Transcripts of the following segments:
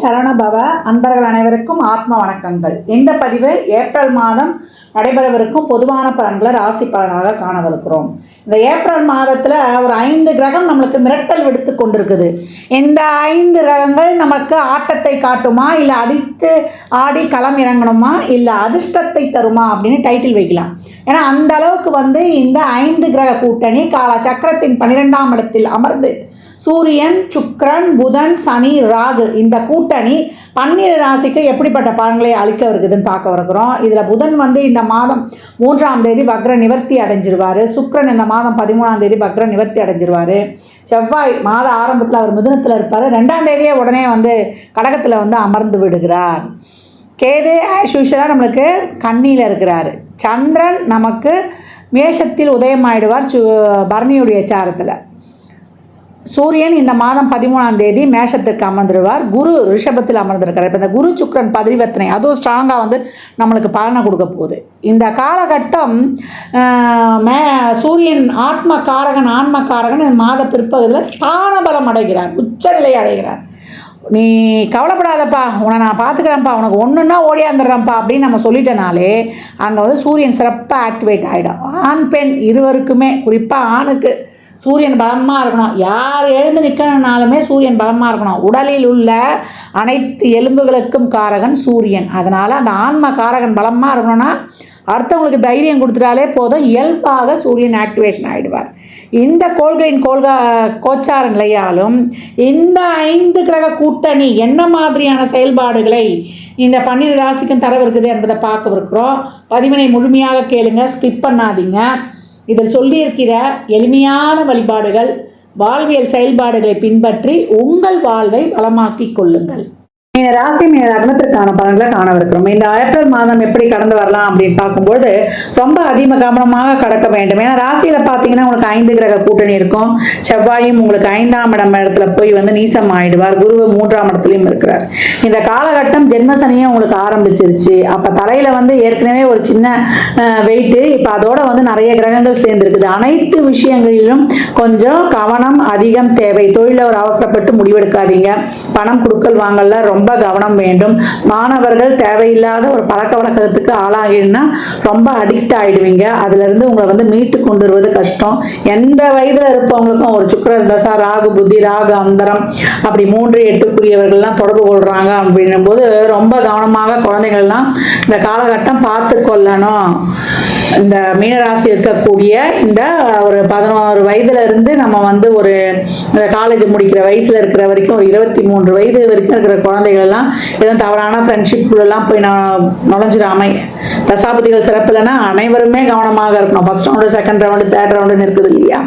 சரணபவ அன்பர்கள் அனைவருக்கும் ஆத்ம வணக்கங்கள். இந்த பதிவு ஏப்ரல் மாதம் நடைபெறவிருக்கும் பொதுவான பலன்களை ராசி பலனாக காணவிருக்கிறோம். இந்த ஏப்ரல் மாதத்தில் ஒரு ஐந்து கிரகம் நம்மளுக்கு மிரட்டல் விடுத்து கொண்டிருக்குது. இந்த ஐந்து கிரகங்கள் நமக்கு ஆட்டத்தை காட்டுமா இல்லை அடித்து ஆடி களம் இறங்கணுமா இல்லை அதிர்ஷ்டத்தை தருமா அப்படின்னு டைட்டில் வைக்கலாம். ஏன்னா அந்த அளவுக்கு வந்து இந்த ஐந்து கிரக கூட்டணி கால சக்கரத்தின் பன்னிரெண்டாம் இடத்தில் அமர்ந்து சூரியன் சுக்ரன் புதன் சனி ராகு இந்த கூட்டணி பன்னிரு ராசிக்கு எப்படிப்பட்ட பலன்களை அளிக்க வருகுதுன்னு பார்க்க வருகிறோம். இதில் புதன் வந்து இந்த மாதம் மூன்றாம் தேதி வக்ர நிவர்த்தி அடைஞ்சிருவார். சுக்கிரன் இந்த மாதம் பதிமூணாம் தேதி வக்ர நிவர்த்தி அடைஞ்சிருவார். செவ்வாய் மாத ஆரம்பத்தில் அவர் மிதுனத்தில் இருப்பார். ரெண்டாம் தேதியே உடனே வந்து கடகத்தில் வந்து அமர்ந்து விடுகிறார். கேது ஆஸ் யூஷுவலாக நம்மளுக்கு கண்ணியில் இருக்கிறாரு. சந்திரன் நமக்கு மேஷத்தில் உதயமாயிடுவார் சு பரணியுடைய சாரத்தில். சூரியன் இந்த மாதம் பதிமூணாம் தேதி மேஷத்திற்கு அமர்ந்துடுவார் குரு ரிஷபத்தில் அமர்ந்திருக்கிறார். இப்போ இந்த குரு சுக்ரன் பதிவர்த்தனை அதுவும் ஸ்ட்ராங்காக வந்து நம்மளுக்கு பலனை கொடுக்க போகுது. இந்த காலகட்டம் மே சூரியன் ஆத்ம காரகன் ஆன்ம காரகன் இந்த மாத பிற்பகுதியில் ஸ்தான பலம் அடைகிறார். உச்சநிலை அடைகிறார். நீ கவலைப்படாதப்பா. உன்னை நான் பார்த்துக்கிறேன்ப்பா. உனக்கு ஒன்றுன்னா ஓடியாந்துடுறேன்ப்பா அப்படின்னு நம்ம சொல்லிட்டனாலே அங்கே வந்து சூரியன் சிறப்பாக ஆக்டிவேட் ஆகிடும் ஆண் பெண் இருவருக்குமே குறிப்பாக ஆணுக்கு சூரியன் பலமாக இருக்கணும். யார் எழுந்து நிற்கணுனாலுமே சூரியன் பலமாக இருக்கணும். உடலில் உள்ள அனைத்து எலும்புகளுக்கும் காரகன் சூரியன். அதனால் அந்த ஆன்ம காரகன் பலமாக இருக்கணும்னா அடுத்தவங்களுக்கு தைரியம் கொடுத்துட்டாலே போதும். இயல்பாக சூரியன் ஆக்டிவேஷன் ஆகிடுவார் இந்த கோள்களின் கோள்கா கோச்சார நிலையாலும் இந்த ஐந்து கிரக கூட்டணி என்ன மாதிரியான செயல்பாடுகளை இந்த பன்னிரு ராசிக்கும் தரவிருக்குது என்பதை பார்க்கவிருக்கிறோம் பதிவினை முழுமையாக கேளுங்க ஸ்கிப் பண்ணாதீங்க. இதில் சொல்லியிருக்கிற எளிமையான வழிபாடுகள் வாழ்வியல் செயல்பாடுகளை பின்பற்றி உங்கள் வாழ்வை வளமாக்கிக் கொள்ளுங்கள். மீன ராசி மீன லக்னத்திற்கான பலன்களை காணவிருக்கிறோம். இந்த ஏப்ரல் மாதம் எப்படி கடந்து வரலாம் அப்படின்னு பார்க்கும்போது ரொம்ப அதிக கவனமாக கடக்க வேண்டும். ஏன்னா ராசியில பார்த்தீங்கன்னா உங்களுக்கு ஐந்து கிரக கூட்டணி இருக்கும். செவ்வாயும் உங்களுக்கு ஐந்தாம் இடம் இடத்துல போய் வந்து நீசம் ஆயிடுவார். குரு மூன்றாம் இடத்துலயும் இருக்கிறார். இந்த காலகட்டம் ஜென்மசனியும் உங்களுக்கு ஆரம்பிச்சிருச்சு. அப்ப தலையில வந்து ஏற்கனவே ஒரு சின்ன வெயிட்டு இப்போ அதோட வந்து நிறைய கிரகங்கள் சேர்ந்துருக்குது. அனைத்து விஷயங்களிலும் கொஞ்சம் கவனம் அதிகம் தேவை. தொழில ஒரு அவசரப்பட்டு முடிவெடுக்காதீங்க. பணம் கொடுக்கல் வாங்கல ரொம்ப ரொம்ப கவனம் வேண்டும். மாணவர்கள் தேவையில்லாத ஒரு பழக்க வழக்கத்துக்கு ஆளாகினா ரொம்ப அடிக்ட் ஆகிடுவீங்க அதுலேருந்து உங்களை வந்து மீட்டு கொண்டு வருவது கஷ்டம். எந்த வயதில் இருப்பவங்களுக்கும் ஒரு சுக்கர தசா ராகு புத்தி ராகு அந்தரம் அப்படி மூன்று எட்டுக்குரியவர்கள்லாம் தொடர்பு கொள்கிறாங்க அப்படின்னும் போது ரொம்ப கவனமாக குழந்தைகள்லாம் இந்த காலகட்டம் பார்த்து கொள்ளணும் இந்த மீனராசி இருக்கக்கூடிய இந்த ஒரு பதினோரு வயதுல இருந்து நம்ம வந்து ஒரு காலேஜ் முடிக்கிற வயசுல இருக்கிற வரைக்கும் ஒரு இருபத்தி மூன்று வயது வரைக்கும் இருக்கிற குழந்தைகள் எல்லாம் எதுவும் தவறான ஃப்ரெண்ட்ஷிப் எல்லாம் போய் நான் நுழைஞ்சிடாம தசாபதிகள் சிறப்பு இல்லைன்னா அனைவருமே கவனமாக இருக்கணும். First round second round third ரவுண்டுன்னு இருக்குது இல்லையா?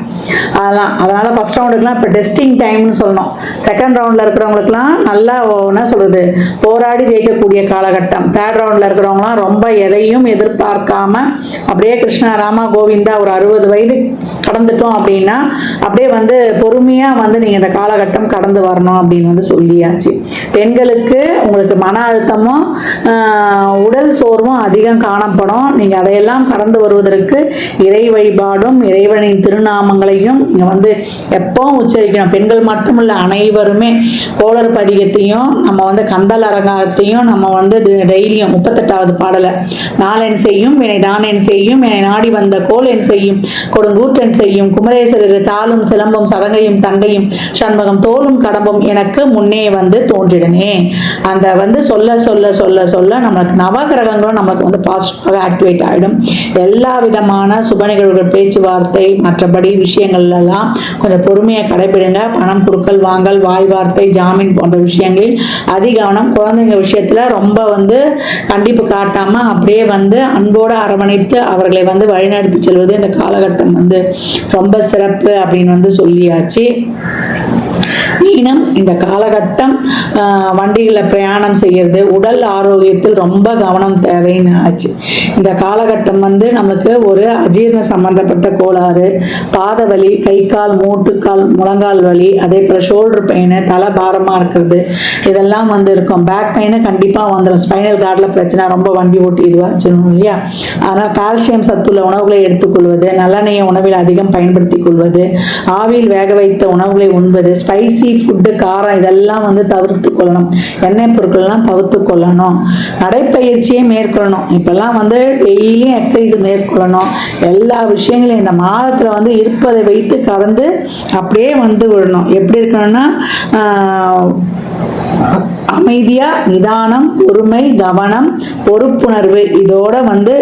அதெல்லாம் அதனால ஃபர்ஸ்ட் ரவுண்டுக்குலாம் இப்போ டெஸ்டிங் டைம்னு சொல்லணும். செகண்ட் ரவுண்டில் இருக்கிறவங்களுக்குலாம் நல்லா என்ன சொல்றது போராடி ஜெயிக்கக்கூடிய காலகட்டம். தேர்ட் ரவுண்டில் இருக்கிறவங்களாம் ரொம்ப எதையும் எதிர்பார்க்காம அப்படியே கிருஷ்ணா ராமா கோவிந்தா ஒரு அறுபது வயது கடந்துட்டோம் அப்படின்னா அப்படியே வந்து பொறுமையாக வந்து நீங்கள் இந்த காலகட்டம் கடந்து வரணும் அப்படின்னு வந்து சொல்லியாச்சு. பெண்களுக்கு உங்களுக்கு மன அழுத்தமும் உடல் சோர்வும் அதிகம் காணப்படும். நீங்கள் அதையெல்லாம் கடந்து வருவதற்கு இறை வழிபாடும் இறைவனின் திருநாமங்களையும் நீங்கள் வந்து எப்பவும் உச்சரிக்கணும். பெண்கள் மட்டுமல்ல அனைவருமே கோளர் பதிகத்தையும் நம்ம வந்து கந்தல் அரங்காரத்தையும் நம்ம வந்து டெய்லியும் முப்பத்தெட்டாவது பாடலை நாளென் செய்யும் வினை தானேன் செய்யும் என்னை நாடி வந்த கோல் என் செய்யும். கொடுங்கூற்றன் செய்யும். குமரேசரர் தாளும் சிலம்பும் சதங்கையும் தண்டையும் சண்பகம் தோலும் கடம்பும் எனக்கு முன்னே வந்து தோன்றிடனே அந்த வந்து சொல்ல சொல்ல சொல்ல சொல்ல நமக்கு நவகிரகங்களும் நமக்கு வந்து பாசிட்டிவாக ஆக்டிவேட் ஆகிடும் எல்லா விதமான சுப நிகழ்வுகள் பேச்சுவார்த்தை மற்றபடி விஷயங்கள் எல்லாம் கொஞ்சம் பொறுமையை கடைபிடுங்க. பணம் கொடுக்கல் வாங்கல் வாய் வார்த்தை ஜாமீன் போன்ற விஷயங்களில் அதிகவனம் குழந்தைங்க விஷயத்துல ரொம்ப வந்து கண்டிப்பு காட்டாம அப்படியே வந்து அன்போடு அரவணைத்து அவர்களை வந்து வழிநடத்தி செல்வது இந்த காலகட்டம் வந்து ரொம்ப சிறப்பு அப்படின்னு வந்து சொல்லியாச்சு. மீனம் இந்த காலகட்டம் வண்டிகளில் பிரயாணம் செய்கிறது உடல் ஆரோக்கியத்தில் ரொம்ப கவனம் தேவைன்னு ஆச்சு. இந்த காலகட்டம் வந்து நமக்கு ஒரு அஜீரண சம்பந்தப்பட்ட கோளாறு பாத வலி கை கால் மூட்டுக்கால் முழங்கால் வலி அதே போல் ஷோல்டர் பெயின் தலை பாரமாக இருக்கிறது இதெல்லாம் வந்து இருக்கும். பேக் பெயினு கண்டிப்பாக வந்துடும் ஸ்பைனல் கார்டில் பிரச்சனை ரொம்ப வண்டி ஓட்டி இதுவாச்சும் இல்லையா? ஆனால் கால்சியம் சத்துள்ள உணவுகளை எடுத்துக்கொள்வது நல்லெண்ணெயை உணவில் அதிகம் பயன்படுத்திக் கொள்வது ஆவியில் வேக வைத்த உணவுகளை உண்பது ஸ்பைசி ஃபுட்டு காரம் இதெல்லாம் வந்து தவிர்த்து கொள்ளணும். எண்ணெய் பொருட்கள்லாம் தவிர்த்து கொள்ளணும். நடைப்பயிற்சியை மேற்கொள்ளணும். இப்பெல்லாம் வந்து டெய்லியும் எக்ஸசைஸ் மேற்கொள்ளணும். எல்லா விஷயங்களையும் இந்த மாதத்தில் வந்து இருப்பதை வைத்து கடந்து அப்படியே வந்து விடணும். எப்படி இருக்கணும்னா அமைதியாக நிதானம் பொறுமை கவனம் பொறுப்புணர்வு இதோட வந்து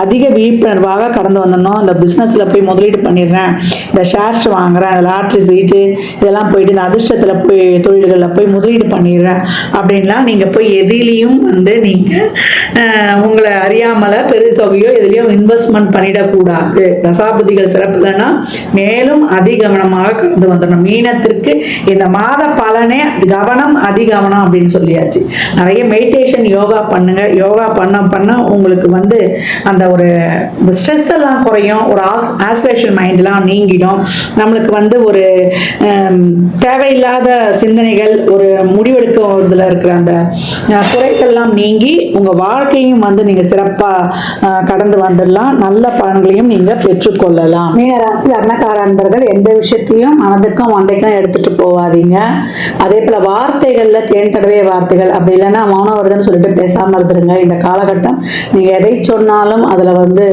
அதிக விழிப்புணர்வாக கடந்து வந்துடணும் இந்த பிஸ்னஸில் போய் முதலீடு பண்ணிடுறேன். இந்த ஷேர்ஸ் வாங்குறேன். இந்த லாட்ரி சீட்டு இதெல்லாம் போயிட்டு இந்த அதிர்ஷ்டத்தில் போய் தொழில்களில் போய் முதலீடு பண்ணிடுறேன். அப்படின்லாம் நீங்கள் போய் எதிலையும் வந்து நீங்கள் உங்களை அறியாமல பெருத்தொகையோ எதுலேயோ இன்வெஸ்ட்மெண்ட் பண்ணிடக்கூடாது. தசாபதிகள் சிறப்பு இல்லைன்னா மேலும் அதிகவனமாக கடந்து வந்துடணும். மீனத்திற்கு இந்த மாத பலனே கவனம் அதிகவனம் அப்படின்னு சொல்லியாச்சு. நிறைய மெடிடேஷன் யோகா பண்ணுங்க. யோகா பண்ண பண்ண உங்களுக்கு வந்து அந்த ஒரு இந்த ஸ்ட்ரெஸ் எல்லாம் குறையும் ஒரு ஆஸ் ஆஸ்பிரேஷன் மைண்ட்லாம் நீங்கிடும். நம்மளுக்கு வந்து ஒரு தேவையில்லாத சிந்தனைகள் ஒரு முடிவெடுக்கிறதுல இருக்கிற அந்த குறைகள்லாம் நீங்கி உங்கள் வாழ்க்கையும் வந்து நீங்கள் சிறப்பாக கடந்து வந்துடலாம். நல்ல பலன்களையும் நீங்கள் பெற்றுக்கொள்ளலாம். மீனராசி அன்னக்கார அன்பர்கள் எந்த விஷயத்தையும் மனதுக்கும் மண்டைக்கும் எடுத்துட்டு போகாதீங்க. அதே போல் வார்த்தைகளில் தேன் தடவைய வார்த்தைகள் அப்படி இல்லைன்னா மௌனம் வருதுன்னு சொல்லிட்டு பேசாமல் இருந்துருங்க. இந்த காலகட்டம் நீங்கள் எதை சொன்னால் ஆனாலும் அதில் வந்து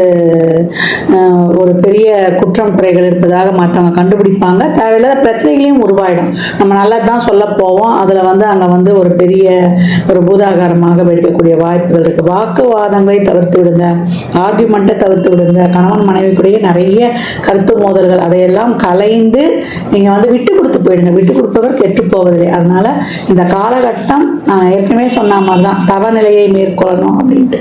ஒரு பெரிய குற்றம் குறைகள் இருப்பதாக மற்றவங்க கண்டுபிடிப்பாங்க. தேவையில்லாத பிரச்சனைகளையும் உருவாயிடும். நம்ம நல்லது தான் சொல்ல போவோம். அதில் வந்து அங்கே வந்து ஒரு பெரிய ஒரு பூதாகாரமாக வெடிக்கக்கூடிய வாய்ப்புகள் இருக்குது வாக்குவாதங்களை தவிர்த்து விடுங்க. ஆர்கியூமெண்ட்டை தவிர்த்து விடுங்க. கணவன் மனைவிக்குடைய நிறைய கருத்து மோதல்கள் அதையெல்லாம் கலைந்து நீங்கள் வந்து விட்டு கொடுத்து போயிடுங்க. விட்டு கொடுப்பவர் கெட்டு போவதில்லை. அதனால இந்த காலகட்டம் நான் ஏற்கனவே சொன்ன மாதிரி தான் தவநிலையை மேற்கொள்ளணும் அப்படின்ட்டு.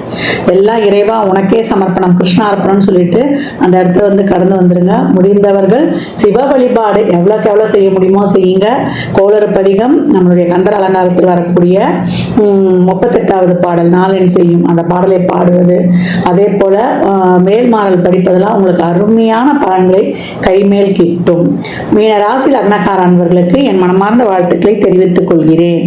எல்லாம் இறைவா உனக்கே சமர்ப்பணம் கிருஷ்ணார்ப்பணம்னு சொல்லிட்டு அந்த இடத்துல வந்து கடந்து வந்துருங்க. முடிந்தவர்கள் சிவ வழிபாடு எவ்வளோக்கு எவ்வளோ செய்ய முடியுமோ செய்யுங்க. கோளறுப்பதிகம் நம்மளுடைய கந்தர் அலங்காரத்தில் வரக்கூடிய முப்பத்தெட்டாவது பாடல் நாளின் செய்யும் அந்த பாடலை பாடுவது. அதே போல மேல்மாறல் படிப்பதெல்லாம் உங்களுக்கு அருமையான பலன்களை கைமேல் கிட்டும். மீன ராசி லக்னக்கார அன்பர்களுக்கு என் மனமார்ந்த வாழ்த்துக்களை தெரிவித்துக் கொள்கிறேன்.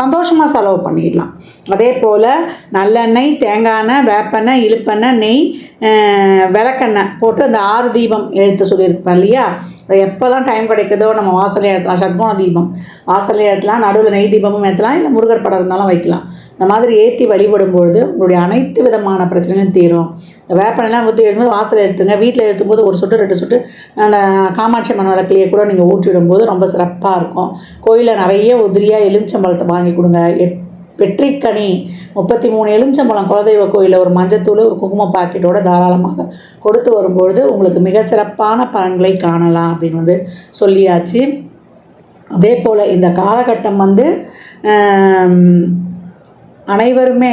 சந்தோஷமாக செலவு பண்ணிடலாம். அதே போல் நல்லெண்ணெய் தேங்காய் எண்ணெய் வேப்பெண்ணெய் இழுப்பெண்ணெய் நெய் விளக்கெண்ணெய் போட்டு அந்த ஆறு தீபம் எழுத்து சொல்லியிருப்பேன் இல்லையா? அது எப்போல்லாம் டைம் கிடைக்குதோ நம்ம வாசலே ஏற்றலாம். ஷட்போன தீபம். வாசலே ஏற்றலாம் நடுவில் நெய் தீபமும் ஏற்றலாம் இல்லை முருகர் படம் இருந்தாலும் வைக்கலாம். இந்த மாதிரி ஏற்றி வழிபடும் பொழுது உங்களுடைய அனைத்து விதமான பிரச்சனையும் தீரும். இந்த வேப்பனெல்லாம் ஊற்றி எழுதும்போது வாசல் எடுத்துங்க வீட்டில் எழுத்தும்போது ஒரு சொட்டு ரெண்டு சொட்டு அந்த காமாட்சி அம்மன் விளக்குலையே கூட நீங்கள் ஊற்றிடும்போது ரொம்ப சிறப்பாக இருக்கும். கோயிலில் நிறைய உதிரியாக எலுமிச்சம்பழத்தை வாங்கி கொடுங்க. எட் வெற்றிக்கனி முப்பத்தி மூணு எலுமிச்சம்பழம் குலதெய்வ கோயிலில் ஒரு மஞ்சத்தூள் ஒரு குங்கும பாக்கெட்டோட தாராளமாக கொடுத்து வரும்பொழுது உங்களுக்கு மிக சிறப்பான பலன்களை காணலாம் அப்படின்னு வந்து சொல்லியாச்சு. அதே போல் இந்த காலகட்டம் வந்து அனைவருமே